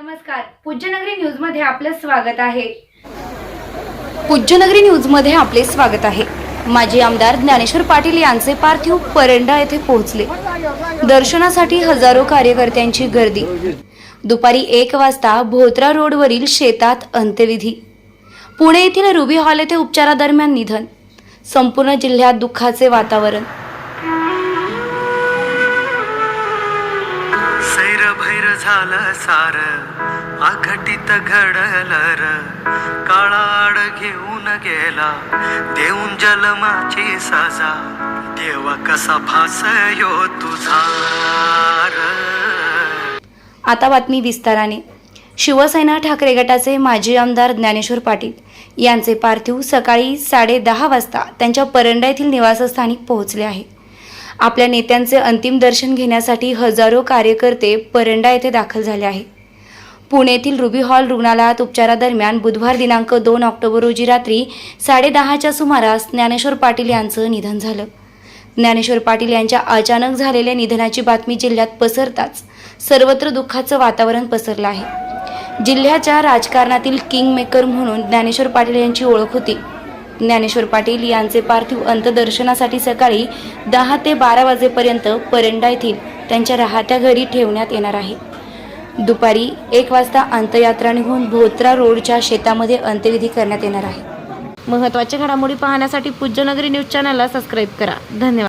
नमस्कार. पूज्यनगरी न्यूजमध्ये आपलं स्वागत आहे. पूज्यनगरी न्यूजमध्ये आपले स्वागत आहे. माजी आमदार ज्ञानेश्वर पाटील यांचे पार्थिव परंडा येथे पोहोचले. दर्शनासाठी हजारो कार्यकर्त्यांची गर्दी. दुपारी एक वाजता भोत्रा रोडवरील शेतात अंत्यविधी. पुणे येथील रुबी हॉल येथे उपचारादरम्यान निधन. संपूर्ण जिल्ह्यात दुःखाचे वातावरण. सैर भैर झालं सार अघटित घडलर काळाड घेऊन गेला देऊन जलमाची सजा देवा कसा फास यो तुझा आता बातमी विस्ताराने. शिवसेना ठाकरे गटाचे माजी आमदार ज्ञानेश्वर पाटील यांचे पार्थिव सकाळी साडे दहा वाजता त्यांच्या परंडा येथील निवासस्थानी पोहोचले आहे. आपल्या नेत्यांचे अंतिम दर्शन घेण्यासाठी हजारो कार्यकर्ते परंडा येथे दाखल झाले आहे पुणेतील रुबी हॉल रुग्णालयात उपचारादरम्यान बुधवार दिनांक दोन ऑक्टोबर रोजी रात्री साडेदहाच्या सुमारास ज्ञानेश्वर पाटील यांचं निधन झालं. ज्ञानेश्वर पाटील यांच्या अचानक झालेल्या निधनाची बातमी जिल्ह्यात पसरताच सर्वत्र दुःखाचं वातावरण पसरलं आहे. जिल्ह्याच्या राजकारणातील किंग मेकर म्हणून ज्ञानेश्वर पाटील यांची ओळख होती. ज्ञानेश्वर पाटील यांचे पार्थिव अंत्यदर्शनासाठी सकाळी दहा ते बारा वाजेपर्यंत परंडा येथील त्यांच्या राहत्या घरी ठेवण्यात येणार आहे. दुपारी एक वाजता अंत्ययात्रा निघून भोत्रा रोडच्या शेतामध्ये अंत्यविधी करण्यात येणार आहे. महत्त्वाच्या घडामोडी पाहण्यासाठी पूज्यनगरी न्यूज चॅनलला सबस्क्राईब करा. धन्यवाद.